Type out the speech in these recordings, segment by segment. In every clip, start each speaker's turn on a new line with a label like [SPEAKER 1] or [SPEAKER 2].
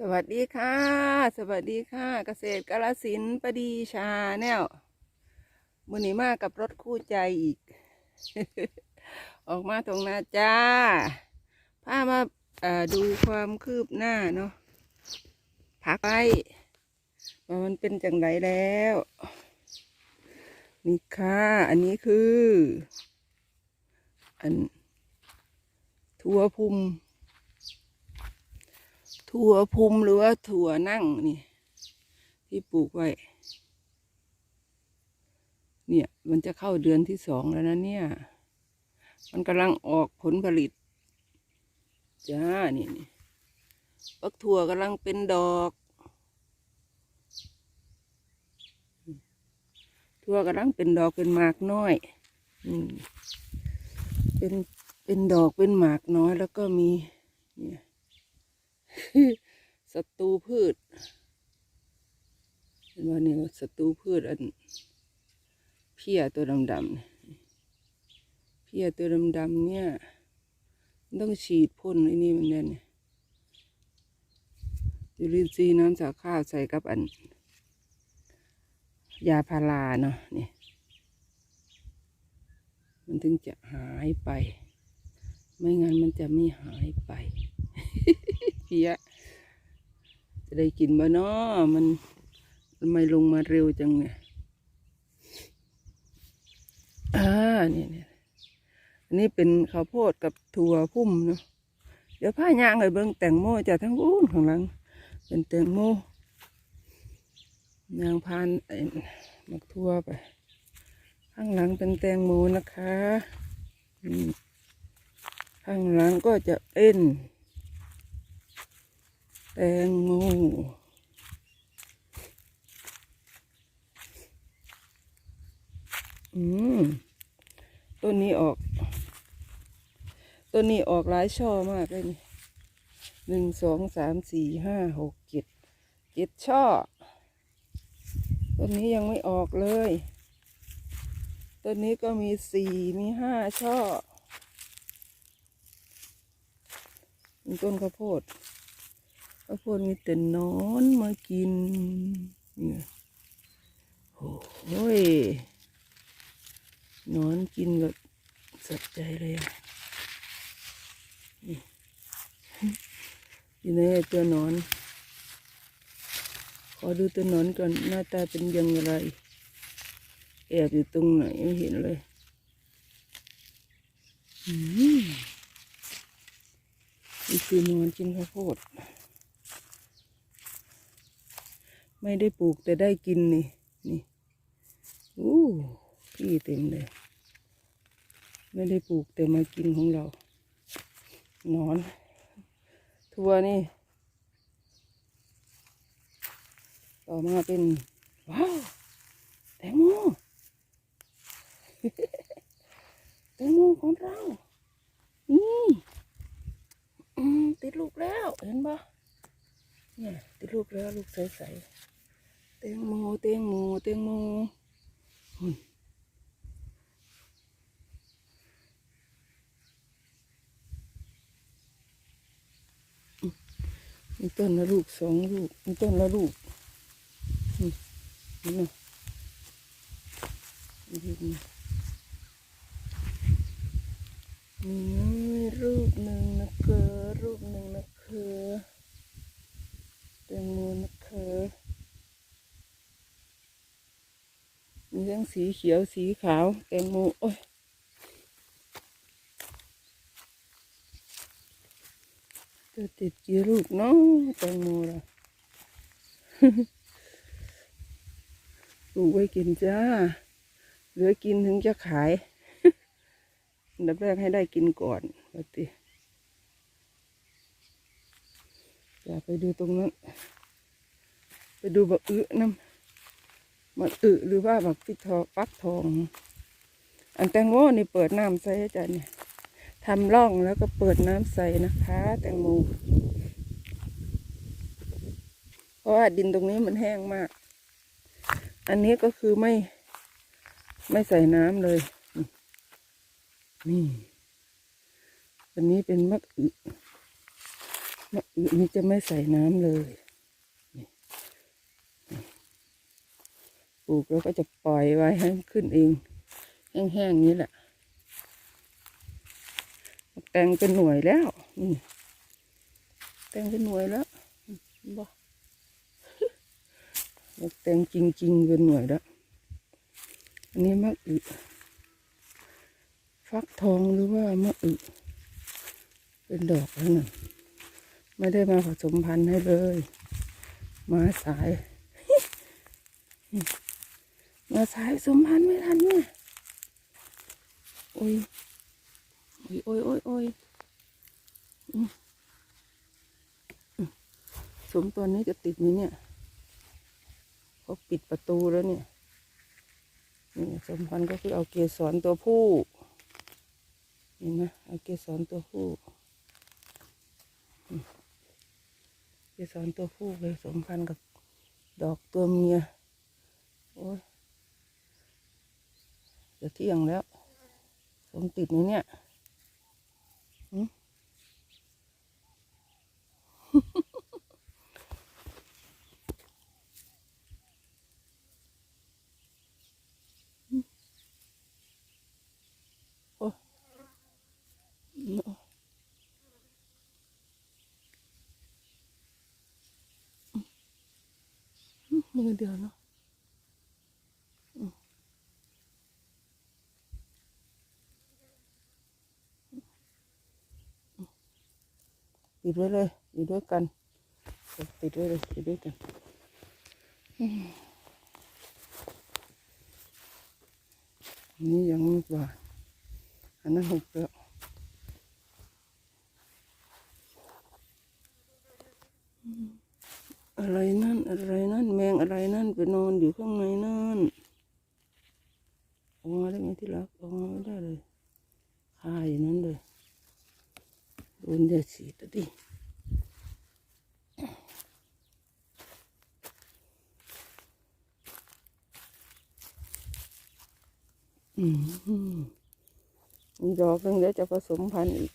[SPEAKER 1] สวัสดีค่ะ สวัสดีค่ะเกษตรกาลสินประดีชาแนลมือนีมากับรถคู่ใจอีก ออกมาตรงน้าจ้าพามาดูความคืบหน้าเนาะพักไปว่ามันเป็นจังไรแล้ว นี่ค่ะ อันนี้คือ อัน ทัวพุม ถั่วพุมหรือว่าถั่วนั่งนี่ ที่ปลูกไว้ เนี่ย มันจะเข้าเดือนที่สองแล้วนะเนี่ย มันกำลังออกผลผลิต จ้า นี่นี่ปักถั่วกำลังเป็นดอกถั่วกำลังเป็นดอกเป็นหมากน้อย อืม เป็น เป็นดอกเป็นหมากน้อยแล้วก็มี เนี่ย ศัตรูพืชเห็นว่านี่ศัตรูพืชอันเพี้ยตัวดำๆเพี้ยตัวดำๆเนี่ยต้องฉีดพ่นไอ้นี่มันเนี่ยจุลินทรีย์น้ำจากข้าวใส่กับอัน ยาพาราเนาะนี่มันถึงจะหายไป ไม่งั้นมันจะไม่หายไป เพี้ยจะได้กินบ่เนาะมันทำไมลงมาเร็วจังเนี่ยอ่านี่นี่อันนี้เป็นข้าวโพดกับถั่วพุ่มเนาะเดี๋ยวผ้ายางเลยเบิ้งแตงโมจากทั้งอู้นข้างหลัง เป็นแตงโมยางพานไอ้หมักทั่วไป ข้างหลังเป็นแตงโมนะคะข้างหลังก็จะเป็น แตงโมอืมต้นนี้ออกต้นนี้ออกหลายช่อมากเลยนี่หนึ่งสองสามสี่ห้าหกเจ็ดเจ็ดช่อต้นนี้ยังไม่ออกเลยต้นนี้ก็มีสี่มีห้าช่อต้นข้าวโพด ข้าวโพดมีแต่นอนมากินเนี่ยโอ้ยนอนกินแบบสัดใจเลยอะนี่อยู่ในตัวนอน ขอดูตัวนอนก่อนหน้าตาเป็นยังไงแอบอยู่ตรงไหนไม่เห็นเลยอืมนี่คือนอนกินข้าวโพด ไม่ได้ปลูกแต่ได้กินนี่นี่อู้พี่เต็มเลย ไม่ได้ปลูกแต่มากินของเราหนอน ทัวนี่ ต่อมาเป็น ว้าวแตงโมแตงโมของเรานี่อืมติดลูกแล้ว เห็นปะเนี่ยติดลูกแล้ว ลูกใสๆ ตงโมแตงโมแตงโมมมีต้นละลูกสองลูกมีต้นละลูกนี่นี่นะนี่ลูกนี่นี่รูปหนึ่งนะเกอรูปหนึ่งนะเคือ แตงโมนะคะมีทั้ง สีเขียวสีขาว แตงโมโอ้ยจะติดกี่ลูกเนาะแตงโมล่ะปลูกไว้กินจ้า เหลือกินถึงจะขายดับแรกให้ได้กินก่อนปกติอย่าไปดูตรงนั้น ไปดูบักอึน้ำ บักอึหรือว่าแบักปิทอฟักทอง อันแตงโมนี่เปิดน้ำใส่ให้จ้ะเนี่ยทำร่องแล้วก็เปิดน้ำใส่นะคะ แตงโมเพราะว่าดินตรงนี้มันแห้งมาก อันนี้ก็คือไม่ ไม่ใส่น้ำเลย นี่อันนี้เป็นมะอึมะอึนี่จะไม่ใส่น้ำเลยนี่นี่ ปลูกแล้วก็จะปล่อยไว้ให้มันขึ้นเอง แห้งๆนี้แหละ แตงเป็นหน่วยแล้วนี่แตงเป็นหน่วยแล้วบ่แตงจริงๆเป็นหน่วยแล้ว อันนี้มะอึฟักทองหรือว่ามะอึเป็นดอกแล้วน่ะไม่ได้มาผสมพันธุ์ให้เลย มาสาย มาสายสมพันธ์ไม่ทันเนี่ยโอ้ยโอ้ยโอ้ยโอ้ยโอ้ยสมตัวนี้จะติดไหมเนี่ยเขาปิดประตูแล้วเนี่ยนี่สมพันธ์ก็คือเอาเกสรตัวผู้เห็นไหมเอาเกสรตัวผู้เกสรตัวผู้เลยสมพันธ์กับดอกตัวเมียโอ้ย จะเที่ยงแล้วสมติดไหมเนี่ยมือเดียวเนาะ ติดไว้เลยอยู่ด้วยกันติดไว้เลยอยู่ด้วยกันอันนี้ยังไม่บานอันนั้นหกแล้วอะไรนั่นอะไรนั่น แมงอะไรนั่นไปนอนอยู่ข้างในนั่นออกมาได้ไหมที่รักออกมาไม่ได้เลยคาอยู่นั้นเลย วันยาฉีดอะดิอืมมีดอกนึงเดี๋ยวจะผสมพันธุ์อีก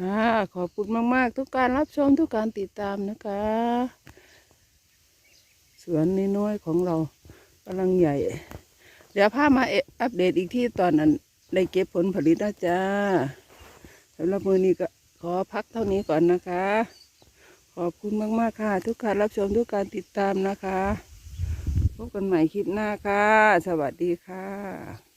[SPEAKER 1] อ่าขอบคุณมาก ๆ ทุกการรับชมทุกการติดตามนะคะ สวนน้อยๆของเรากำลังใหญ่ เดี๋ยวพามาอัปเดตอีกที่ตอนนั้นได้เก็บผลผลิตนะจ๊ะสำหรับมือนี้ก็ขอพักเท่านี้ก่อนนะคะ ขอบคุณมาก ๆ ค่ะ ทุกการรับชมทุกการติดตามนะคะ พบกันใหม่คลิปหน้าค่ะ สวัสดีค่ะ